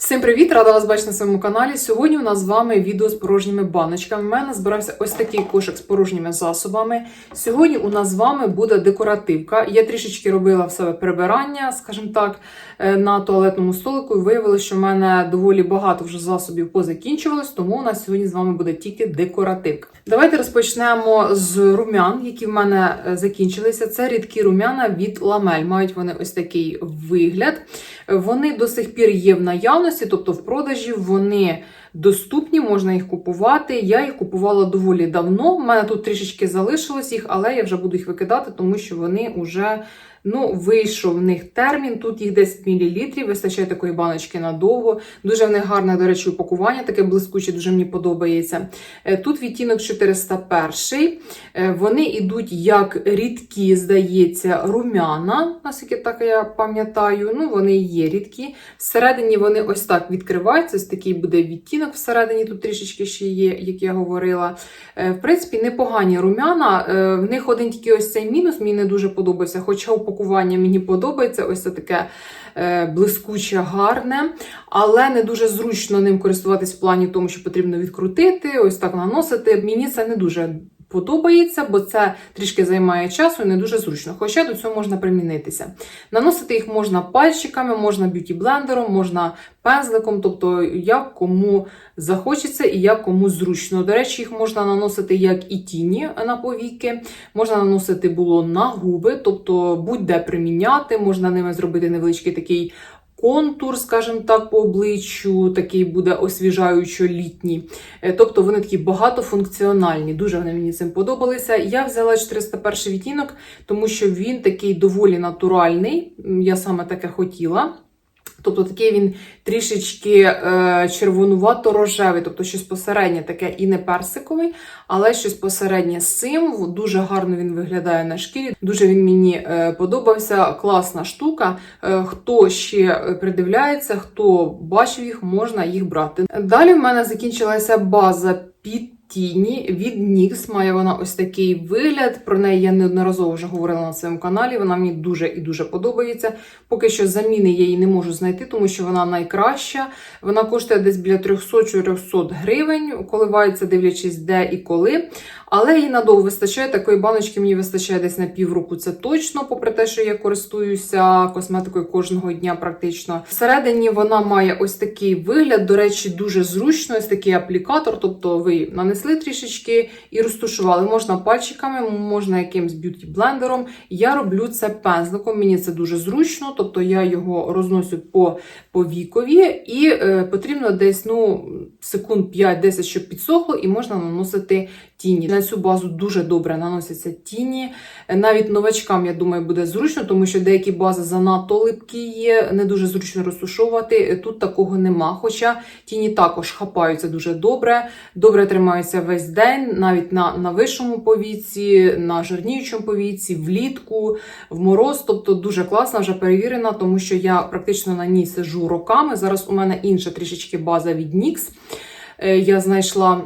Всім привіт! Рада вас бачити на своєму каналі. Сьогодні у нас з вами відео з порожніми баночками. У мене збирався ось такий кошик з порожніми засобами. Сьогодні у нас з вами буде декоративка. Я трішечки робила в себе прибирання, скажімо так, е, на туалетному столику. І виявилося, що в мене доволі багато вже засобів позакінчувалось, тому у нас сьогодні з вами буде тільки декоративка. Давайте розпочнемо з румян, які в мене е, закінчилися. Це рідкі румяна від ламель. Мають вони ось такий вигляд. Вони до сих пір є в наявності, тобто в продажі вони доступні, можна їх купувати. Я їх купувала доволі давно. У мене тут трішечки залишилось їх, але я вже буду їх викидати, тому що вони вже ну, вийшов в них термін. Тут їх 10 мл, вистачає такої баночки надовго. Дуже в них гарне, до речі, упакування, таке блискуче, дуже мені подобається. Е, Тут відтінок 401. Е, Вони йдуть як рідкі, здається, румяна, наскільки так я пам'ятаю. Ну, вони є рідкі. Всередині вони ось так відкриваються. Ось такий буде відтінок всередині, тут трішечки ще є, як я говорила. Е, В принципі, непогані румяна. В них один тільки ось цей мінус, мені не дуже подобається. Хоча упакування мені подобається, ось це таке е, блискуче, гарне, але не дуже зручно ним користуватись в плані тому, що потрібно відкрутити, ось так наносити. Мені це не дуже подобається, бо це трішки займає часу і не дуже зручно. Хоча до цього можна примінитися. Наносити їх можна пальчиками, можна б'юті-блендером, можна пензликом, тобто як кому захочеться і як кому зручно. До речі, їх можна наносити як і тіні на повіки, можна наносити було на губи, тобто будь-де приміняти, можна ними зробити невеличкий такий. Контур, скажімо так, по обличчю, такий буде освіжаючо літній. Е, Тобто вони такі багатофункціональні. Дуже вони мені цим подобалися. Я взяла 401 відтінок, тому що він такий доволі натуральний. Я саме таке хотіла. Тобто такий він трішечки е, червонувато-рожевий, тобто щось посереднє, таке і не персиковий, але щось посереднє з цим. Дуже гарно він виглядає на шкірі. Дуже він мені е, подобався. Класна штука. Е, хто ще придивляється, хто бачив їх, можна їх брати. Далі в мене закінчилася база під. Тіні від NYX має вона ось такий вигляд. Про неї я неодноразово вже говорила на своєму каналі. Вона мені дуже і дуже подобається. Поки що заміни я її не можу знайти, тому що вона найкраща. Вона коштує десь біля 300-400 гривень, коливається, дивлячись, де і коли. Але її надовго вистачає. Такої баночки мені вистачає десь на півроку. Це точно, попри те, що я користуюся косметикою кожного дня, практично. Всередині вона має ось такий вигляд. До речі, дуже зручно, ось такий аплікатор. Тобто ви нанесли трішечки і розтушували. Можна пальчиками, можна якимсь б'юті-блендером. Я роблю це пензликом. Мені це дуже зручно, тобто я його розносю по, по вікові, і е, потрібно десь ну, секунд 5-10, щоб підсохло, і можна наносити тіні. На цю базу дуже добре наносяться тіні. Навіть новачкам, я думаю, буде зручно, тому що деякі бази занадто липкі є, не дуже зручно розтушовувати. Тут такого нема. Хоча тіні також хапаються дуже добре, добре тримаються весь день, навіть на, на вищому повіці, на жирніючому повіці, влітку, в мороз. Тобто дуже класна, вже перевірена, тому що я практично на ній сижу роками. Зараз у мене інша трішечки база від NYX. Е, Я знайшла.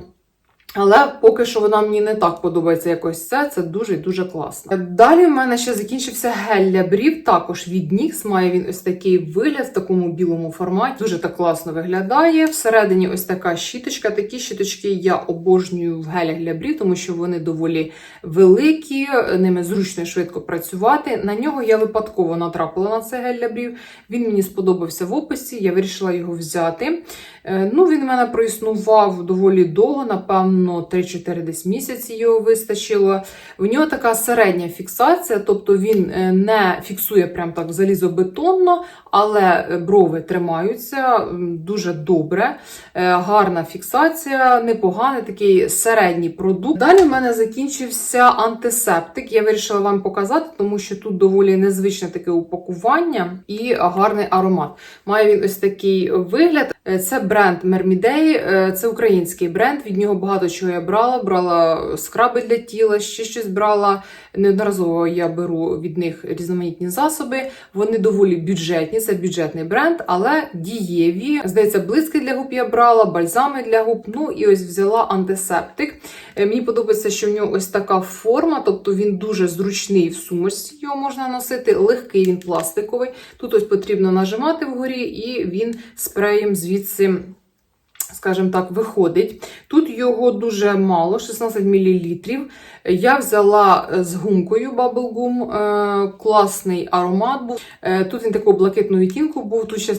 Але поки що вона мені не так подобається якось це. Це дуже дуже класно. Далі в мене ще закінчився гель для брів, також від NYX. Має він ось такий вигляд в такому білому форматі. Дуже так класно виглядає. Всередині ось така щіточка. Такі щіточки я обожнюю в гелях для брів, тому що вони доволі великі, ними зручно і швидко працювати. На нього я випадково натрапила на цей гель для брів. Він мені сподобався в описі, я вирішила його взяти. Е, Ну, він в мене проіснував доволі довго, напевно, 3-4 десь місяці його вистачило. В нього така середня фіксація, тобто він е, не фіксує прям так залізобетонно, але е, брови тримаються дуже добре. Е, Гарна фіксація, непоганий такий середній продукт. Далі в мене закінчився антисептик. Я вирішила вам показати, тому що тут доволі незвичне таке упакування і гарний аромат. Має він ось такий вигляд. Це бренд е, це український бренд. Від нього багато чого я брала. Брала скраби для тіла, ще щось брала. Неодноразово я беру від них різноманітні засоби. Вони доволі бюджетні, це бюджетний бренд, але дієві. Здається, блиски для губ я брала, бальзами для губ. Ну і ось взяла антисептик. Е, Мені подобається, що в нього ось така форма, тобто він дуже зручний в сумочці, його можна носити, легкий він пластиковий. Тут ось потрібно нажимати вгорі, і він спреєм звідси. Скажімо так, виходить. Тут його дуже мало, 16 мл. Я взяла е, з гумкою Bubble Gum, е, класний аромат був. Е, Тут він такого блакитного відтінку був. Тут ще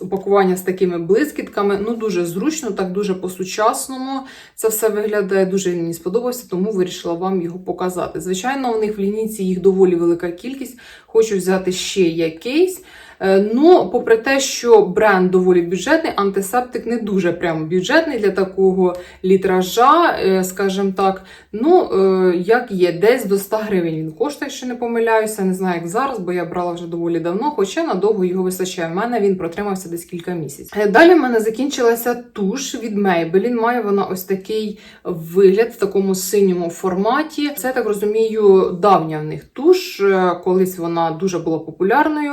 упакування з такими блискітками. Ну, дуже зручно, так дуже по-сучасному. Це все виглядає дуже мені сподобався, тому вирішила вам його показати. Звичайно, у них в лінійці їх доволі велика кількість. Хочу взяти ще якийсь. Е, Ну, попри те, що бренд доволі бюджетний, антисептик не дуже прямо бюджетний для такого літража, е, скажімо так. Ну, е, як є, десь до 100 гривень він коштує, якщо не помиляюся. Не знаю, як зараз, бо я брала вже доволі давно, хоча надовго його вистачає. У мене він протримався десь кілька місяців. Далі в мене закінчилася туш від Maybelline. Має вона ось такий вигляд в такому синьому форматі. Це я так розумію, давня в них туш. Колись вона дуже була популярною.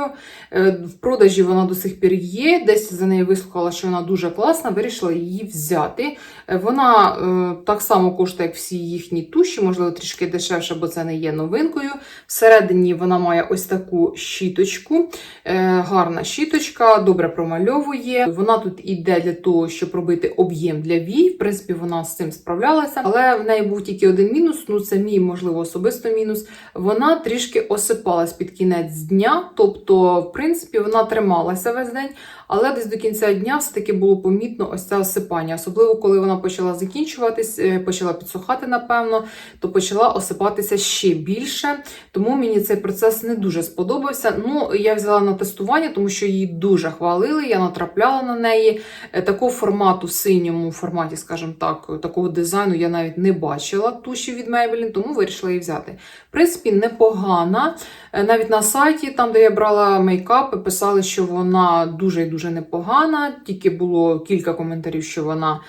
В продажі вона до сих пір є. Десь за неї вислухала, що вона дуже класна, вирішила її взяти. Е, Вона е, так само коштує, як всі їхні туші, можливо, трішки дешевше, бо це не є новинкою. Всередині вона має ось таку щіточку. Е, гарна щіточка, добре промальовує. Вона тут іде для того, щоб робити об'єм для вій. В принципі, вона з цим справлялася, але в неї був тільки один мінус. Ну, це мій, можливо, особисто мінус. Вона трішки осипалась під кінець дня, тобто, в принципі, вона трималася весь день. Але десь до кінця дня все-таки було помітно ось це осипання. Особливо, коли вона почала закінчуватись, е, почала підсухати, напевно, то почала осипатися ще більше. Тому мені цей процес не дуже сподобався. Ну, я взяла на тестування, тому що її дуже хвалили, я натрапляла на неї. Е, Такого формату, в синьому форматі, скажімо так, такого дизайну я навіть не бачила туші від Maybelline, тому вирішила її взяти. В принципі, непогана. Е, Навіть на сайті, там, де я брала мейкап, писали, що вона дуже і дуже непогана. Тільки було кілька коментарів, що вона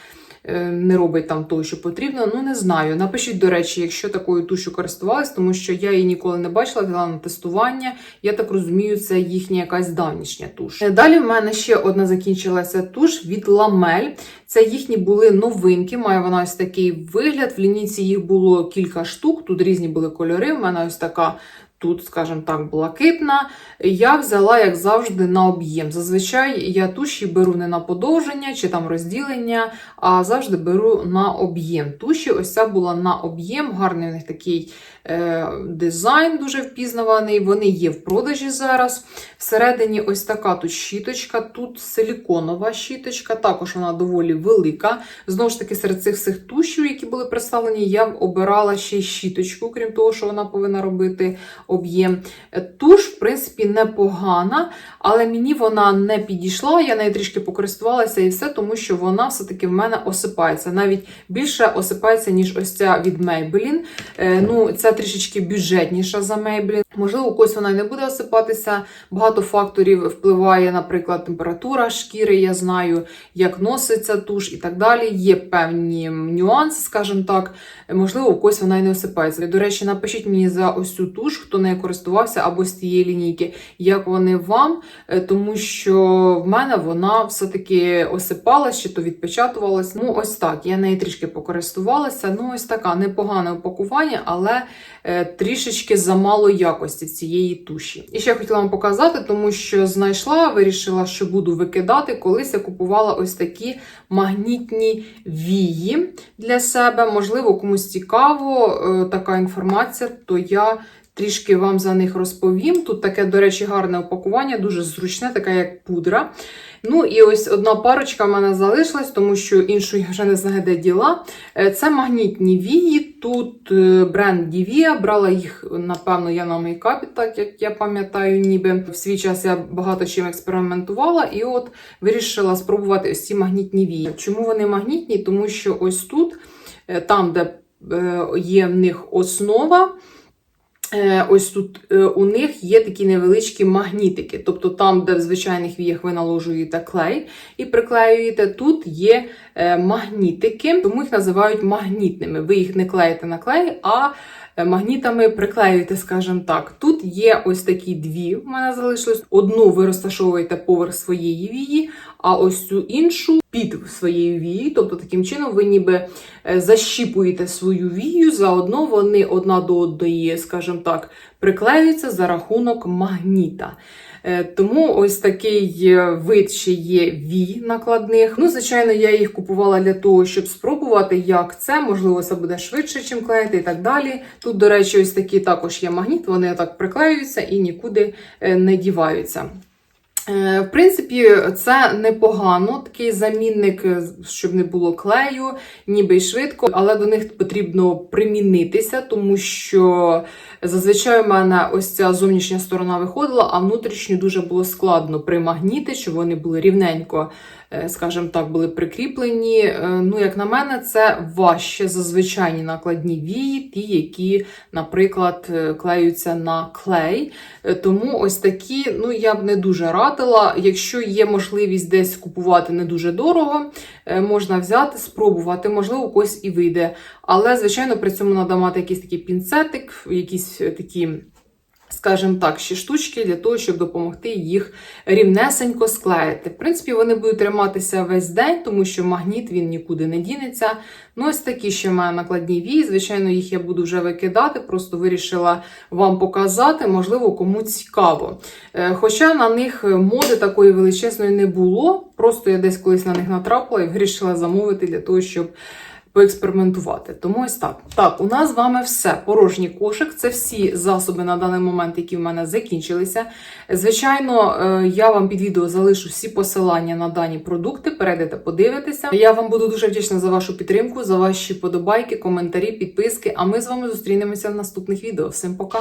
е, не робить там того, що потрібно. Ну, не знаю. Напишіть, до речі, якщо такою тушу користувалась, тому що я її ніколи не бачила, взяла на тестування. Я так розумію, це їхня якась давнішня туш. Далі в мене ще одна закінчилася туш від Ламель. Це їхні були новинки. Має вона ось такий вигляд. В лінійці їх було кілька штук. Тут різні були кольори. У мене ось така. Тут, скажімо так, блакитна. Я взяла, як завжди, на об'єм. Зазвичай я туші беру не на подовження чи там розділення, а завжди беру на об'єм. Туші ось ця була на об'єм, гарний у них такий е, дизайн, дуже впізнаваний. Вони є в продажі зараз. Всередині ось така тут щіточка, тут силіконова щіточка, також вона доволі велика. Знову ж таки, серед цих всіх тушів, які були представлені, я обирала ще щіточку, крім того, що вона повинна робити об'єм. Туш, в принципі, непогана, але мені вона не підійшла. Я нею трішки покористувалася і все, тому що вона все-таки в мене осипається. Навіть більше осипається, ніж ось ця від Maybelline. Е, Ну, ця трішечки бюджетніша за Maybelline. Можливо, у когось вона й не буде осипатися. Багато факторів впливає, наприклад, температура шкіри, я знаю, як носиться туш і так далі. Є певні нюанси, скажімо так. Можливо, у когось вона й не осипається. До речі, напишіть мені за ось цю туш, хто нею користувався або з цієї лінійки, як вони вам, Е, тому що в мене вона все-таки осипалась чи то відпечатувалась. Ну, ось так. Я нею трішки покористувалася. Ну, ось така непогане упакування, але е, трішечки замало якості цієї туші. І ще я хотіла вам показати, тому що знайшла, вирішила, що буду викидати. Колись я купувала ось такі магнітні вії для себе. Можливо, комусь цікаво е, така інформація, то я. Трішки вам за них розповім. Тут таке, до речі, гарне упакування, дуже зручне, таке як пудра. Ну і ось одна парочка в мене залишилась, тому що іншої вже не знаю, де діла. Е, Це магнітні вії. Тут е, бренд Divia, брала їх, напевно, я на мейкапі, так як я пам'ятаю, ніби в свій час я багато чим експериментувала, і от вирішила спробувати ось ці магнітні вії. Чому вони магнітні? Тому що ось тут, е, там, де є в них основа. Е, Ось тут е, у них є такі невеличкі магнітики. Тобто там, де в звичайних віях ви наложуєте клей і приклеюєте, тут є е, магнітики, тому їх називають магнітними. Ви їх не клеїте на клей, а магнітами приклеюєте, скажімо так. Тут є ось такі дві, в мене залишилось. Одну ви розташовуєте поверх своєї вії, а ось цю іншу під своєю вією. Тобто, таким чином ви ніби е, защіпуєте свою вію, заодно вони одна до одної, скажімо так, приклеюються за рахунок магніта. Е, Тому ось такий е, вид ще є вій накладних. Ну, звичайно, я їх купувала для того, щоб спробувати, як це. Можливо, це буде швидше, чим клеїти і так далі. Тут, до речі, ось такі також є магніт, вони так приклеюються і нікуди не діваються. Е, В принципі, це непогано, такий замінник, е, щоб не було клею, ніби й швидко, але до них потрібно примінитися, тому що зазвичай у мене ось ця зовнішня сторона виходила, а внутрішню дуже було складно примагніти, щоб вони були рівненько, скажімо так, були прикріплені. Е, Ну, як на мене, це важче за звичайні накладні вії, ті, які, наприклад, е, клеються на клей. Е, Тому ось такі, ну я б не дуже радила. Якщо є можливість десь купувати не дуже дорого, е, можна взяти, спробувати, можливо, когось і вийде. Але, звичайно, при цьому треба мати якийсь такий пінцетик, якісь е, такі. Скажімо так, ще штучки для того, щоб допомогти їх рівнесенько склеїти. В принципі, вони будуть триматися весь день, тому що магніт він нікуди не дінеться. Ну, ось такі ще мене накладні вії. Звичайно, їх я буду вже викидати, просто вирішила вам показати, можливо, кому цікаво. Е, Хоча на них моди такої величезної не було. Просто я десь колись на них натрапила і вирішила замовити для того, щоб поекспериментувати. Тому ось так. Так, у нас з вами все. Порожній кошик. Це всі засоби на даний момент, які в мене закінчилися. Звичайно, е, я вам під відео залишу всі посилання на дані продукти. Перейдете, подивитеся. Я вам буду дуже вдячна за вашу підтримку, за ваші подобайки, коментарі, підписки. А ми з вами зустрінемося в наступних відео. Всім пока!